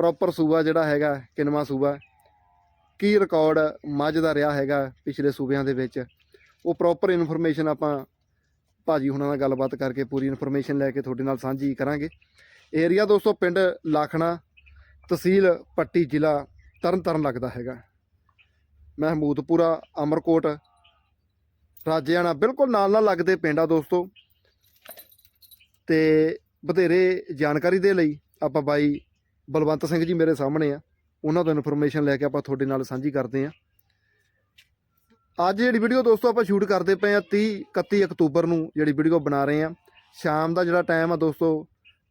Proper ਸੂਬਾ ਜਿਹੜਾ ਹੈਗਾ, ਕਿਨਵਾ ਸੂਬਾ ਕੀ ਰਿਕਾਰਡ ਮੱਝ ਦਾ ਰਿਹਾ ਹੈਗਾ ਪਿਛਲੇ ਸੂਬਿਆਂ ਦੇ ਵਿੱਚ? ਉਹ ਪ੍ਰੋਪਰ ਇਨਫੋਰਮੇਸ਼ਨ ਆਪਾਂ ਭਾਜੀ ਹੁਣਾਂ ਨਾਲ ਗੱਲਬਾਤ ਕਰਕੇ ਪੂਰੀ ਇਨਫੋਰਮੇਸ਼ਨ ਲੈ ਕੇ ਤੁਹਾਡੇ ਨਾਲ ਸਾਂਝੀ ਕਰਾਂਗੇ। ਏਰੀਆ ਦੋਸਤੋ, ਪਿੰਡ ਲਾਖਣਾ, ਤਹਿਸੀਲ ਪੱਟੀ ਜ਼ਿਲ੍ਹਾ ਤਰਨਤਾਰਨ ਲੱਗਦਾ ਹੈਗਾ। ਮਹਿਮੂਦਪੁਰਾ, ਅਮਰਕੋਟ, ਰਾਜਿਆਣਾ, ਬਿਲਕੁਲ ਨਾਲ ਨਾਲ ਲੱਗਦੇ ਪਿੰਡ ਆ ਦੋਸਤੋ। ਤੇ ਬਥੇਰੇ ਜਾਣਕਾਰੀ ਦੇ ਲਈ ਆਪਾਂ ਬਾਈ ਬਲਵੰਤ ਸਿੰਘ ਜੀ ਮੇਰੇ ਸਾਹਮਣੇ ਆ। ਉਹਨਾਂ ਤੋਂ ਇਨਫੋਰਮੇਸ਼ਨ ਲੈ ਕੇ ਆਪਾਂ ਤੁਹਾਡੇ ਨਾਲ ਸਾਂਝੀ ਕਰਦੇ ਆ ਅੱਜ ਜਿਹੜੀ ਵੀਡੀਓ ਦੋਸਤੋ ਆਪਾਂ ਸ਼ੂਟ ਕਰਦੇ ਪਏ ਆ 30 31 ਅਕਤੂਬਰ ਨੂੰ ਜਿਹੜੀ ਵੀਡੀਓ ਬਣਾ ਰਹੇ ਆ ਸ਼ਾਮ ਦਾ ਜਿਹੜਾ ਟਾਈਮ ਆ ਦੋਸਤੋ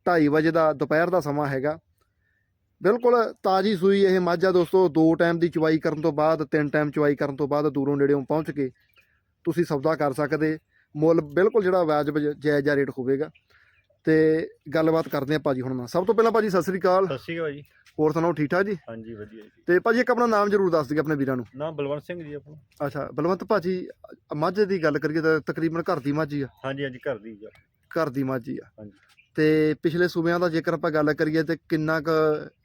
2:30 ਵਜੇ ਦਾ, ਦੁਪਹਿਰ ਦਾ ਸਮਾਂ ਹੈਗਾ। ਬਿਲਕੁਲ ਤਾਜੀ ਸੂਈ ਇਹ ਮੱਝ ਆ ਦੋਸਤੋ, ਦੋ ਟਾਈਮ ਦੀ ਚਵਾਈ ਕਰਨ ਤੋਂ ਬਾਅਦ, ਤਿੰਨ ਟਾਈਮ ਚਵਾਈ ਕਰਨ ਤੋਂ ਬਾਅਦ ਦੂਰੋਂ ਨੇੜੇੋਂ ਪਹੁੰਚ ਕੇ ਤੁਸੀਂ ਸੌਦਾ ਕਰ ਸਕਦੇ। ਮੁੱਲ ਬਿਲਕੁਲ ਜਿਹੜਾ ਵਾਜਬ ਜਾਇਜ਼ ਰੇਟ ਹੋਵੇਗਾ। ਤੇ ਗੱਲਬਾਤ ਕਰਦੇ ਆ ਭਾਜੀ ਹੁਣ ਨਾਲ। ਸਭ ਤੋਂ ਪਹਿਲਾਂ ਭਾਜੀ ਸਤਿ ਸ੍ਰੀ ਅਕਾਲ। ਸਤਿ ਸ਼੍ਰੀ ਅਕਾਲ ਜੀ। ਹੋਰ ਸੁਣਾਓ ਠੀਕ ਠਾਕ ਜੀ? ਹਾਂਜੀ ਵਧੀਆ ਜੀ। ਤੇ ਭਾਜੀ ਇੱਕ ਆਪਣਾ ਨਾਮ ਜ਼ਰੂਰ ਦੱਸ ਦਿਓ ਆਪਣੇ ਵੀਰਾਂ ਨੂੰ। ਨਾਮ ਬਲਵੰਤ ਸਿੰਘ ਜੀ ਆਪਣਾ। ਅੱਛਾ ਬਲਵੰਤ ਭਾਜੀ ਮੱਝ ਦੀ ਗੱਲ ਕਰੀਏ ਤਾਂ ਤਕਰੀਬਨ ਘਰ ਦੀ ਮੱਝ ਹੀ ਆ। ਹਾਂਜੀ ਹਾਂਜੀ ਘਰ ਦੀ ਜੀ ਘਰ ਦੀ ਮੱਝ ਹੀ ਆ। ਹਾਂਜੀ। ਤੇ ਪਿਛਲੇ ਸੂਬਿਆਂ ਦਾ ਜੇਕਰ ਆਪਾਂ ਗੱਲ ਕਰੀਏ ਤੇ ਕਿੰਨਾ ਕੁ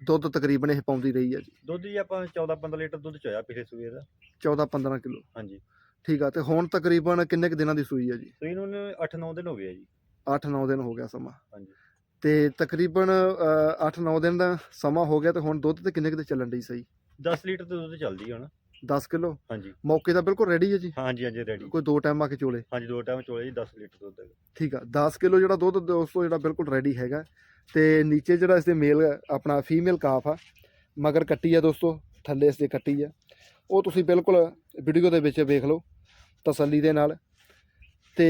ਦੁੱਧ ਤਕਰੀਬਨ ਇਹ ਪਾਉਂਦੀ ਰਹੀ ਆ ਜੀ? ਦੁੱਧ ਜੀ ਆਪਾਂ 14 15 ਲੀਟਰ ਦੁੱਧ ਚੋਇਆ ਪਿਛਲੇ ਸੂਏ ਦਾ। 14 15 ਕਿਲੋ। ਹਾਂਜੀ। ਠੀਕ ਆ ਤੇ ਹੁਣ ਤਕਰੀਬਨ ਕਿੰਨੇ ਕੁ ਦਿਨਾਂ ਦੀ ਸੂਈ ਆ ਜੀ? ਸੂਈ ਨੂੰ 8 9 ਦਿਨ ਹੋ ਗਏ ਆ ਜੀ। 8-9 ਦਿਨ ਹੋ ਗਿਆ ਸਮਾਂ। ਹਾਂਜੀ। ਤੇ ਤਕਰੀਬਨ 8-9 ਦਿਨ ਦਾ ਸਮਾਂ ਹੋ ਗਿਆ ਤੇ ਹੁਣ ਦੁੱਧ ਤੇ ਕਿੰਨੇ ਕੁ ਤੇ ਚੱਲਣ ਡਈ ਸਹੀ? 10 ਲੀਟਰ ਤੇ ਦੁੱਧ ਚੱਲਦੀ ਹੁਣ। 10 ਕਿਲੋ? ਹਾਂਜੀ। ਮੌਕੇ ਦਾ ਬਿਲਕੁਲ ਰੈਡੀ ਹੈ ਜੀ। ਹਾਂਜੀ ਹਾਂਜੀ ਰੈਡੀ ਕੋਈ ਦੋ ਟਾਈਮ ਆ ਕੇ ਚੋਲੇ? ਹਾਂਜੀ ਦੋ ਟਾਈਮ ਚੋਲੇ ਜੀ 10 ਲੀਟਰ ਦੁੱਧ। ਠੀਕ ਆ 10 ਕਿਲੋ ਜਿਹੜਾ ਦੁੱਧ ਦੋਸਤੋ ਜਿਹੜਾ ਬਿਲਕੁਲ ਰੈਡੀ ਹੈਗਾ। ਤੇ ਨੀਚੇ ਜਿਹੜਾ ਇਸਦੇ ਮੇਲ ਆਪਣਾ ਫੀਮੇਲ ਕਾਫ ਆ ਮਗਰ ਕੱਟੀ ਆ ਦੋਸਤੋ ਥੱਲੇ ਇਸਦੇ ਕੱਟੀ ਆ। ਉਹ ਤੁਸੀਂ ਬਿਲਕੁਲ ਵੀਡੀਓ ਦੇ ਵਿੱਚ ਵੇਖ ਲਓ ਤਸੱਲੀ ਦੇ ਨਾਲ। ਤੇ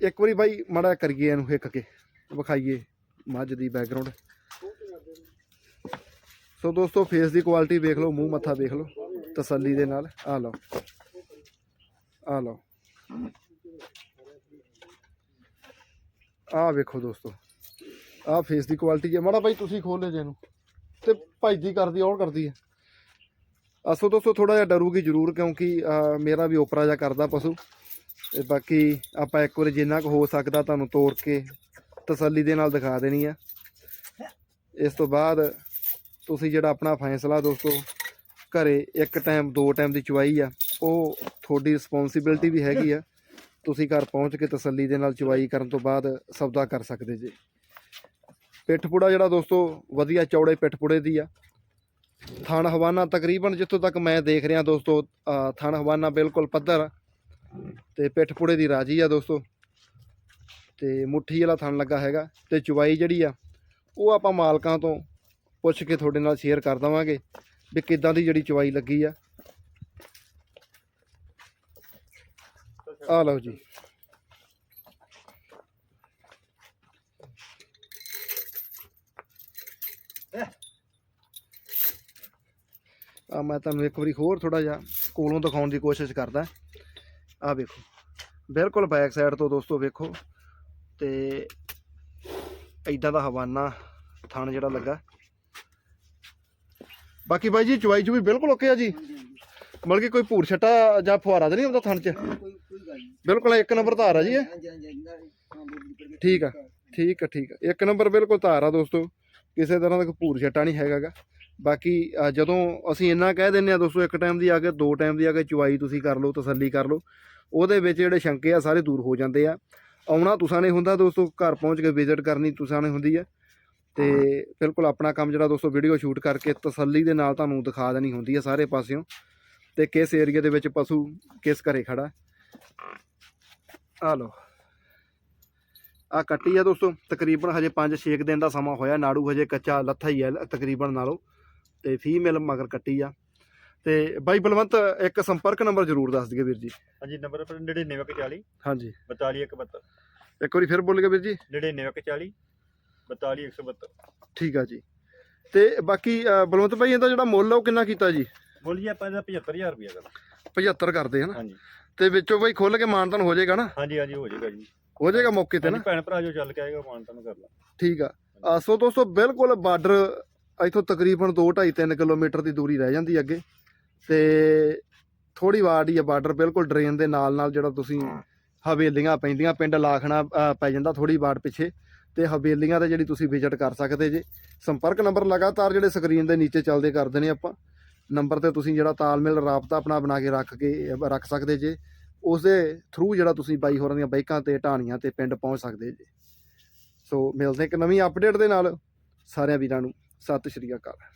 ਇੱਕ ਵਾਰੀ ਬਾਈ ਮੜਾ ਕਰੀਏ ਇਹਨੂੰ ਹਿੱਕ ਕੇ, ਵਿਖਾਈਏ ਮੱਝ ਦੀ ਬੈਕਗ੍ਰਾਉਂਡ ਸੋ ਦੋਸਤੋ ਫੇਸ ਦੀ ਕੁਆਲਿਟੀ ਵੇਖ ਲਓ, ਮੂੰਹ ਮੱਥਾ ਵੇਖ ਲਓ, ਤਸੱਲੀ ਦੇ ਨਾਲ ਆ ਲਓ। ਆ ਲਓ। ਆਹ ਵੇਖੋ ਦੋਸਤੋ, ਆਹ ਫੇਸ ਦੀ ਕੁਆਲਿਟੀ ਹੈ। ਮਾੜਾ ਭਾਈ ਤੁਸੀਂ ਖੋਲ ਲੈ ਜੇ ਇਹਨੂੰ। ਤੇ ਭਾਈਦੀ ਕਰਦੀ ਔਰ ਕਰਦੀ ਹੈ ਅਸੋ ਦੋਸਤੋ ਥੋੜਾ ਜਿਹਾ ਡਰੂਗੀ ਜ਼ਰੂਰ, ਕਿਉਂਕਿ ਮੇਰਾ ਵੀ ਓਪਰਾ ਜਿਹਾ ਕਰਦਾ ਪਸ਼ੂ। ਤੇ ਬਾਕੀ ਆਪਾਂ ਇੱਕ ਵਾਰੀ ਜਿੰਨਾ ਕੁ ਹੋ ਸਕਦਾ ਤੁਹਾਨੂੰ ਤੋੜ ਕੇ ਤਸੱਲੀ ਦੇ ਨਾਲ ਦਿਖਾ ਦੇਣੀ ਆ। ਇਸ ਤੋਂ ਬਾਅਦ ਤੁਸੀਂ ਜਿਹੜਾ ਆਪਣਾ ਫੈਸਲਾ ਦੋਸਤੋ, ਘਰੇ ਇੱਕ ਟਾਈਮ ਦੋ ਟਾਈਮ ਦੀ ਚਵਾਈ ਆ, ਉਹ ਤੁਹਾਡੀ ਰਿਸਪੌਂਸਿਬਿਲਟੀ ਵੀ ਹੈਗੀ ਆ। ਤੁਸੀਂ ਘਰ ਪਹੁੰਚ ਕੇ ਤਸੱਲੀ ਦੇ ਨਾਲ ਚਵਾਈ ਕਰਨ ਤੋਂ ਬਾਅਦ ਸੌਦਾ ਕਰ ਸਕਦੇ ਜੇ। ਪਿੱਠਪੂੜਾ ਜਿਹੜਾ ਦੋਸਤੋ, ਵਧੀਆ ਚੌੜੇ ਪਿੱਠਪੂੜੇ ਦੀ ਆ। ਥਾਣ ਹਵਾਨਾ ਤਕਰੀਬਨ ਜਿੱਥੋਂ ਤੱਕ ਮੈਂ ਦੇਖ ਰਿਹਾ ਦੋਸਤੋ ਥਾਣ ਹਵਾਨਾ ਬਿਲਕੁਲ ਪੱਧਰ ਆ ਪਿੱਠ ਪਿੱਠਪੂੜੇ ਦੀ ਰਾਜੀ ਆ ਦੋਸਤੋ। ਤੇ ਮੁੱਠੀ ਵਾਲਾ ਥਣ ਲੱਗਾ ਹੈਗਾ ਤੇ ਚੁਆਈ ਜਿਹੜੀ ਆ, ਉਹ ਆਪਾਂ ਮਾਲਕਾਂ ਤੋਂ ਪੁੱਛ ਕੇ ਤੁਹਾਡੇ ਨਾਲ ਸ਼ੇਅਰ ਕਰ ਦਵਾਂਗੇ ਵੀ ਕਿੱਦਾਂ ਦੀ ਜਿਹੜੀ ਚੁਆਈ ਲੱਗੀ ਆ। ਆ ਲਓ ਜੀ। ਆ ਮੈਂ ਤੁਹਾਨੂੰ ਇੱਕ ਵਾਰੀ ਹੋਰ ਥੋੜਾ ਜਿਹਾ ਕੋਲੋਂ ਦਿਖਾਉਣ ਦੀ ਕੋਸ਼ਿਸ਼ ਕਰਦਾ। ਆ ਵੇਖੋ। ਬਿਲਕੁਲ ਬੈਕ ਸਾਈਡ ਤੋਂ ਦੋਸਤੋ ਵੇਖੋ ਤੇ ਐਦਾਂ ਦਾ ਹਵਾਨਾ ਥਣ ਜਿਹੜਾ ਲੱਗਾ। ਬਾਕੀ ਬਾਈ ਜੀ ਚੁਆਈ ਚੁਈ ਬਿਲਕੁਲ ਓਕੇ ਆ ਜੀ। ਮਤਲਬ ਕਿ ਕੋਈ ਭੂਰ ਛੱਟਾ ਜਾਂ ਫੁਹਾਰਾ ਤਾਂ ਨਹੀਂ ਆਉਂਦਾ ਥਣ 'ਚ? ਬਿਲਕੁਲ ਇੱਕ ਨੰਬਰ ਧਾਰ ਆ ਜੀ ਇਹ। ਠੀਕ ਆ ਠੀਕ ਆ ਠੀਕ ਆ। ਇੱਕ ਨੰਬਰ ਬਿਲਕੁਲ ਧਾਰ ਆ ਦੋਸਤੋ। ਕਿਸੇ ਤਰ੍ਹਾਂ ਦਾ ਕੋਈ ਭੂਰ ਛੱਟਾ ਨਹੀਂ ਹੈਗਾਗਾ। ਬਾਕੀ ਜਦੋਂ ਅਸੀਂ ਇੰਨਾ ਕਹਿ ਦਿੰਨੇ ਆ ਦੋਸਤੋ ਇੱਕ ਟਾਈਮ ਦੀ ਆ ਕੇ ਦੋ ਟਾਈਮ ਦੀ ਆ ਕੇ ਚੁਆਈ ਤੁਸੀਂ ਕਰ ਲਓ ਤਸੱਲੀ ਕਰ ਲਓ। ਉਹਦੇ ਵਿੱਚ ਜਿਹੜੇ ਸ਼ੰਕੇ ਆ ਸਾਰੇ ਦੂਰ ਹੋ ਜਾਂਦੇ ਆ। ਆਉਣਾ ਤੁਸਾਂ ਨੇ ਹੁੰਦਾ ਦੋਸਤੋ ਘਰ ਪਹੁੰਚ ਕੇ ਵਿਜ਼ਿਟ ਕਰਨੀ ਤੁਸਾਂ ਨੇ ਹੁੰਦੀ ਆ। ਤੇ ਬਿਲਕੁਲ ਆਪਣਾ ਕੰਮ ਜਿਹੜਾ ਦੋਸਤੋ ਵੀਡੀਓ ਸ਼ੂਟ ਕਰਕੇ ਤਸੱਲੀ ਦੇ ਨਾਲ ਤੁਹਾਨੂੰ ਦਿਖਾ ਦੇਣੀ ਹੁੰਦੀ ਆ ਸਾਰੇ ਪਾਸਿਓਂ। ਤੇ ਕਿਸ ਏਰੀਆ ਦੇ ਵਿੱਚ ਪਸ਼ੂ ਕਿਸ ਘਰੇ ਖੜਾ? ਆ ਲਓ। ਆ ਕੱਟੀ ਆ ਦੋਸਤੋ ਤਕਰੀਬਨ ਹਜੇ 5-6 ਦਿਨ ਦਾ ਸਮਾਂ ਹੋਇਆ ਨਾੜੂ ਹਜੇ ਕੱਚਾ ਲੱਥਾ ਹੀ ਹੈ ਤਕਰੀਬਨ ਨਾਲੋਂ। ਤੇ ਫੀਮੇਲ ਮਗਰ ਕੱਟੀ ਆ। ਤੇ ਬਾਈ ਬਲਵੰਤ ਇੱਕ ਸੰਪਰਕ ਨੰਬਰ ਜ਼ਰੂਰ ਦੱਸ ਦਈਏ ਵੀਰ ਜੀ। ਹਾਂਜੀ ਨੰਬਰ ਆਪਣਾ 9940 ਹਾਂਜੀ। 42172 ਇੱਕ ਵਾਰੀ ਫਿਰ ਬੋਲ ਕੇ ਵੀਰ ਜੀ। 9940 42172 ਠੀਕ ਆ ਜੀ। ਤੇ ਬਾਕੀ ਬਲਵੰਤ ਭਾਈ ਇਹਦਾ ਜਿਹੜਾ ਮੁੱਲ ਆ ਉਹ ਕਿੰਨਾ ਕੀਤਾ ਜੀ? ਮੁੱਲ ਜੀ ਆਪਾਂ ਇਹਦਾ 75000 ਰੁਪਏ ਕਰ 75 ਕਰਦੇ ਹਨ ਹਾਂਜੀ। ਤੇ ਵਿੱਚੋਂ ਭਾਈ ਖੁੱਲ ਕੇ ਮਾਨਤਨ ਹੋ ਜਾਏਗਾ ਨਾ? ਹਾਂਜੀ ਹਾਂਜੀ ਹੋ ਜਾਏਗਾ ਜੀ। ਹੋ ਜਾਏਗਾ ਮੌਕੇ ਤੇ ਨਾ? ਭੈਣ ਭਰਾ ਜੋ ਚੱਲ ਕੇ ਆਏਗਾ ਮਾਨਤਾ ਨੂੰ ਕਰ ਲਾ ਠੀਕ ਆ। ਸੋ ਦੋਸਤੋ ਬਿਲਕੁਲ ਬਾਰਡਰ ਇੱਥੋਂ ਤਕਰੀਬਨ 2 2.5 3 ਕਿਲੋਮੀਟਰ ਦੀ ਦੂਰੀ ਰਹਿ ਜਾਂਦੀ ਅੱਗੇ। ਤੇ ਥੋੜੀ ਵਾਰ ਹੀ ਆ ਬਾਰਡਰ ਬਿਲਕੁਲ ਡਰੇਨ ਦੇ ਨਾਲ ਨਾਲ ਜਿਹੜਾ ਤੁਸੀਂ ਹਵੇਲੀਆਂ ਪੈਂਦੀਆਂ ਪਿੰਡ ਲਾਖਣਾ ਪੈ ਜਾਂਦਾ ਥੋੜੀ ਬਾੜ ਪਿੱਛੇ ਤੇ ਹਵੇਲੀਆਂ ਤੇ ਜਿਹੜੀ ਤੁਸੀਂ ਵਿਜ਼ਿਟ ਕਰ ਸਕਦੇ ਜੇ। ਸੰਪਰਕ ਨੰਬਰ ਲਗਾਤਾਰ ਜਿਹੜੇ ਸਕਰੀਨ ਦੇ ਨੀਚੇ ਚੱਲਦੇ ਕਰਦੇ ਨੇ ਆਪਾਂ। ਨੰਬਰ ਤੇ ਤੁਸੀਂ ਜਿਹੜਾ ਤਾਲਮੇਲ ਰਾਬਤਾ ਆਪਣਾ ਬਣਾ ਕੇ ਰੱਖ ਕੇ ਰੱਖ ਸਕਦੇ ਜੇ। ਉਸ ਦੇ ਥਰੂ ਜਿਹੜਾ ਤੁਸੀਂ ਬਾਈ ਹੋਰਾਂ ਦੀਆਂ ਬਾਈਕਾਂ ਤੇ ਢਾਣੀਆਂ ਤੇ ਪਿੰਡ ਪਹੁੰਚ ਸਕਦੇ ਜੇ। ਸੋ ਮਿਲਦੇ ਇੱਕ ਨਵੀਂ ਅਪਡੇਟ ਦੇ ਨਾਲ। ਸਾਰਿਆਂ ਵੀਰਾਂ ਨੂੰ ਸਤਿ ਸ਼੍ਰੀ ਅਕਾਲ।